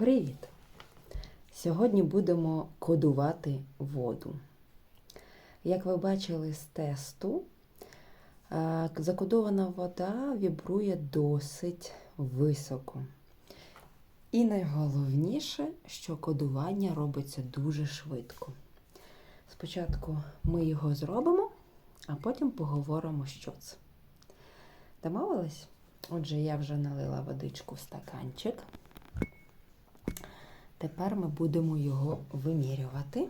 Привіт! Сьогодні будемо кодувати воду. Як ви бачили з тесту, е, закодована вода вібрує досить високо. І найголовніше, що кодування робиться дуже швидко. Спочатку ми його зробимо, а потім поговоримо, що це. Домовились? Отже, я вже налила водичку в стаканчик. Тепер ми будемо його вимірювати.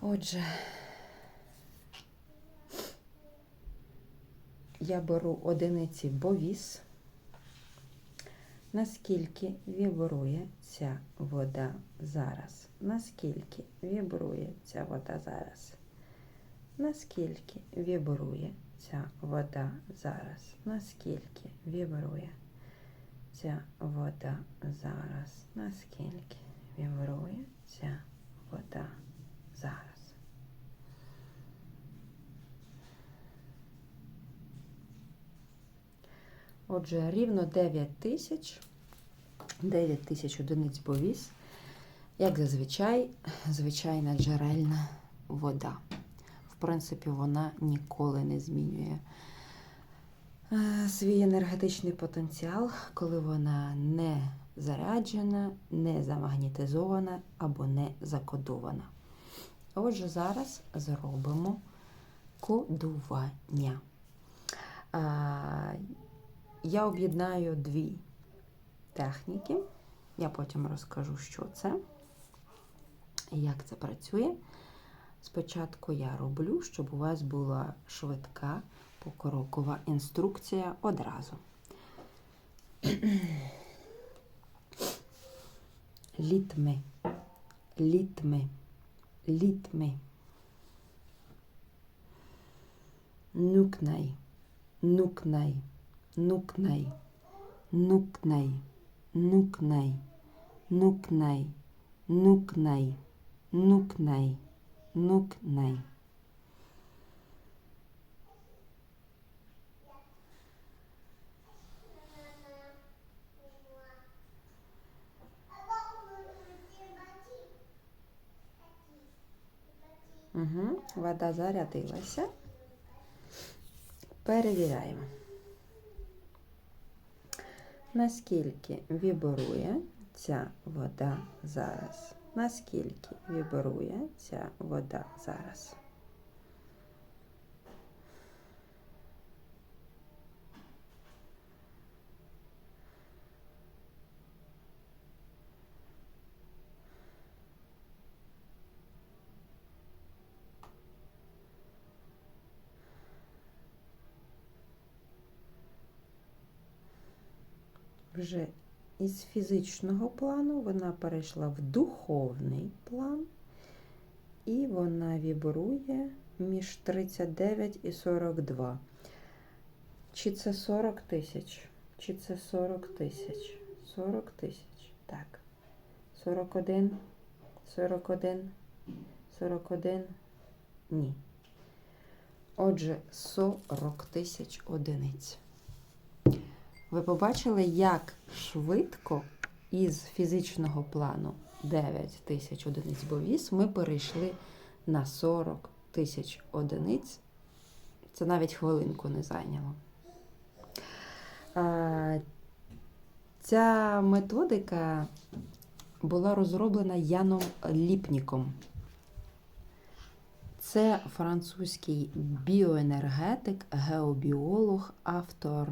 Отже, я беру одиниці бовіс. Наскільки вібрує ця вода зараз? Наскільки вібрує ця вода зараз? Наскільки вібрує ця вода зараз? Наскільки вібрує ця вода зараз? Наскільки вібрує ця вода зараз? Отже, рівно 9 тисяч, 9 тисяч одиниць повіс, як зазвичай, звичайна джерельна вода. В принципі, вона ніколи не змінює свій енергетичний потенціал, коли вона не заряджена, не замагнітизована або не закодована. Отже, зараз зробимо кодування. Я об'єднаю дві техніки. Я потім розкажу, що це і як це працює. Спочатку я роблю, щоб у вас була швидка покрокова інструкція одразу. Літми, літми, літми. Нукнай, нукнай, нукнай, нукнай, нукнай, нукнай, нукнай, нукнай, нукнай. Угу. Вода зарядилася. Перевіряємо. Наскільки вібрує ця вода зараз? Наскільки вібрує ця вода зараз? Вже із фізичного плану вона перейшла в духовний план, і вона вібрує між 39 і 42. Чи це 40 тисяч? Чи це 40 тисяч? 40 тисяч. Так. 41, 41, 41. Ні. Отже, 40 тисяч одиниць. Ви побачили, як швидко із фізичного плану 9 тисяч одиниць бовіс ми перейшли на 40 тисяч одиниць. Це навіть хвилинку не зайняло. Ця методика була розроблена Яном Ліпніком. Це французький біоенергетик, геобіолог, автор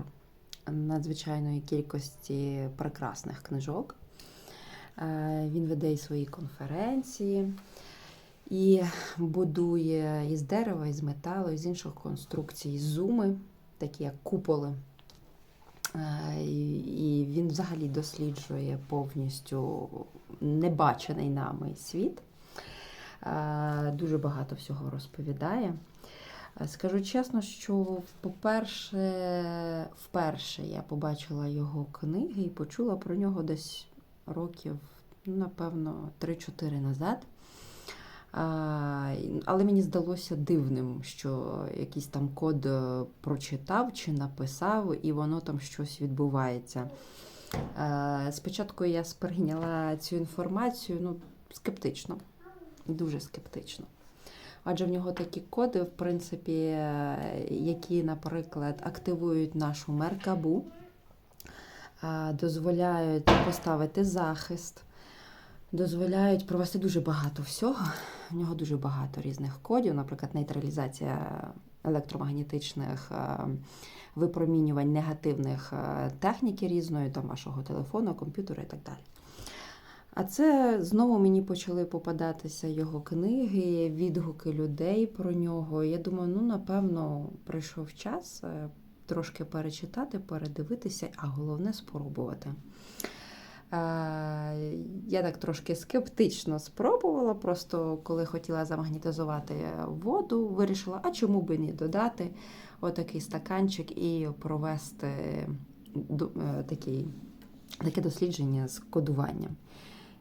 надзвичайної кількості прекрасних книжок. Він веде і свої конференції і будує із дерева, із металу, із інших конструкцій зуми, такі як куполи. І він взагалі досліджує повністю небачений нами світ. Дуже багато всього розповідає. Скажу чесно, що, по-перше, вперше я побачила його книги і почула про нього десь років, ну, напевно, 3-4 назад. Але мені здалося дивним, що якийсь там код прочитав чи написав, і воно там щось відбувається. Е, Спочатку я сприйняла цю інформацію ну, скептично, дуже скептично. Адже в нього такі коди, в принципі, які, наприклад, активують нашу меркабу, дозволяють поставити захист, дозволяють провести дуже багато всього. В нього дуже багато різних кодів, наприклад, нейтралізація електромагнітичних випромінювань негативних техніки різної, там вашого телефону, комп'ютера і так далі. А це знову мені почали попадатися його книги, відгуки людей про нього. Я думаю, ну напевно прийшов час е, трошки перечитати, передивитися, а головне спробувати. Е, Я так трошки скептично спробувала, просто коли хотіла замагнітизувати воду, вирішила, а чому би не додати отакий стаканчик і провести е, такий, таке дослідження з кодуванням.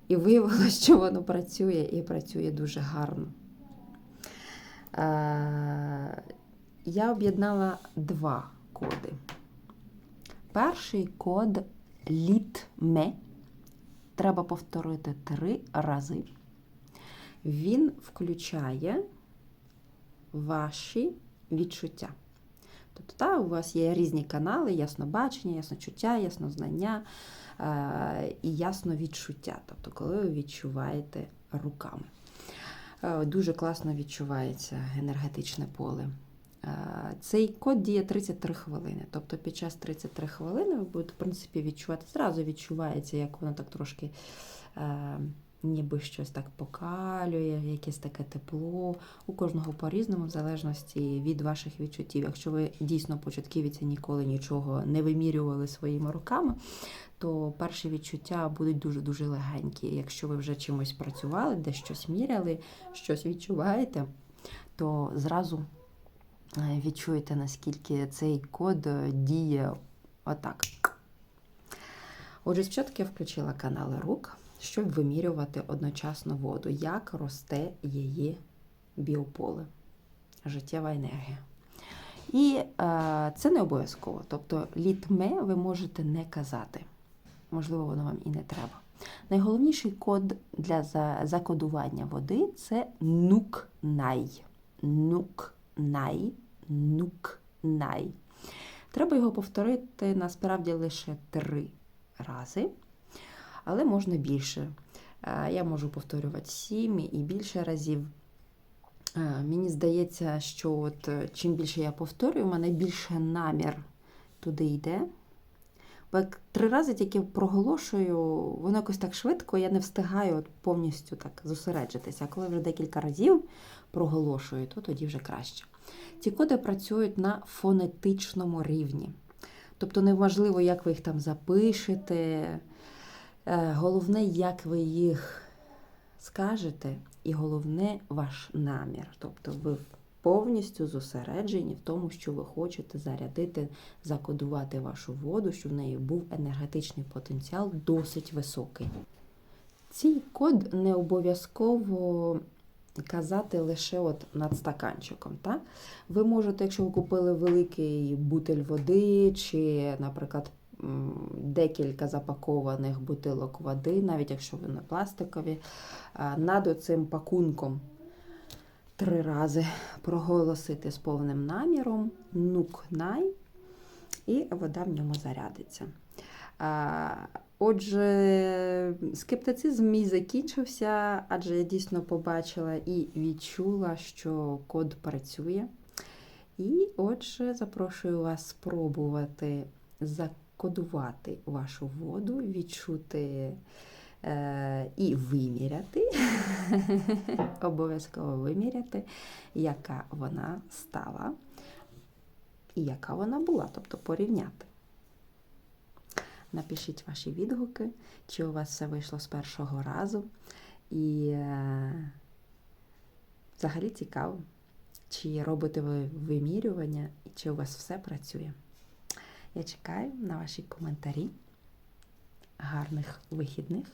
І виявилося, що воно працює і працює дуже гарно. Е, Я об'єднала два коди. Перший код літме. Треба повторити три рази. Він включає ваші відчуття. Тобто, так, у вас є різні канали, яснобачення, ясночуття, яснознання е, ясно відчуття, Тобто, коли ви відчуваєте руками. Е, Дуже класно відчувається енергетичне поле. Е, Цей код діє 33 хвилини. Тобто під час 33 хвилини ви будете, в принципі, відчувати, зразу відчувається, як воно так трошки ніби щось так покалює, якесь таке тепло. У кожного по-різному, в залежності від ваших відчуттів. Якщо ви дійсно початківці ніколи нічого не вимірювали своїми руками, то перші відчуття будуть дуже-дуже легенькі. Якщо ви вже чимось працювали, де щось міряли, щось відчуваєте, то зразу е, відчуєте, наскільки цей код е, діє отак. Отже, спочатку я включила канали рук, щоб вимірювати одночасно воду, як росте її біополе, життєва енергія. І е, це не обов'язково. Тобто літме ви можете не казати. Можливо, воно вам і не треба. Найголовніший код для закодування води це нук-най. Нук-най, нук-най. Треба його повторити насправді лише три рази, але можна більше. Е, Я можу повторювати сім і більше разів. Е, Мені здається, що от е, чим більше я повторюю, у мене більше намір туди йде. Бо як три рази тільки проголошую, воно якось так швидко, я не встигаю от повністю так зосереджитися. А коли вже декілька разів проголошую, то тоді вже краще. Ці коди працюють на фонетичному рівні. Тобто неважливо, як ви їх там запишете. Е, Головне, як ви їх скажете, і головне ваш намір. Тобто ви повністю зосереджені в тому, що ви хочете зарядити, закодувати вашу воду, щоб в неї був енергетичний потенціал досить високий. Цей код не обов'язково казати лише от над стаканчиком. Так? Ви можете, якщо ви купили великий бутиль води, чи, наприклад, декілька запакованих бутилок води, навіть якщо вони пластикові, над оцим пакунком три рази проголосити з повним наміром нук-най, і вода в ньому зарядиться. Отже, скептицизм мій закінчився, адже я дійсно побачила і відчула, що код працює. І отже, запрошую вас спробувати закодувати вашу воду, відчути е, і виміряти, обов'язково виміряти, яка вона стала і яка вона була, тобто порівняти. Напишіть ваші відгуки, чи у вас все вийшло з першого разу. І е, взагалі цікаво, чи робите ви вимірювання, і чи у вас все працює. Я чекаю на ваші коментарі. Гарних вихідних!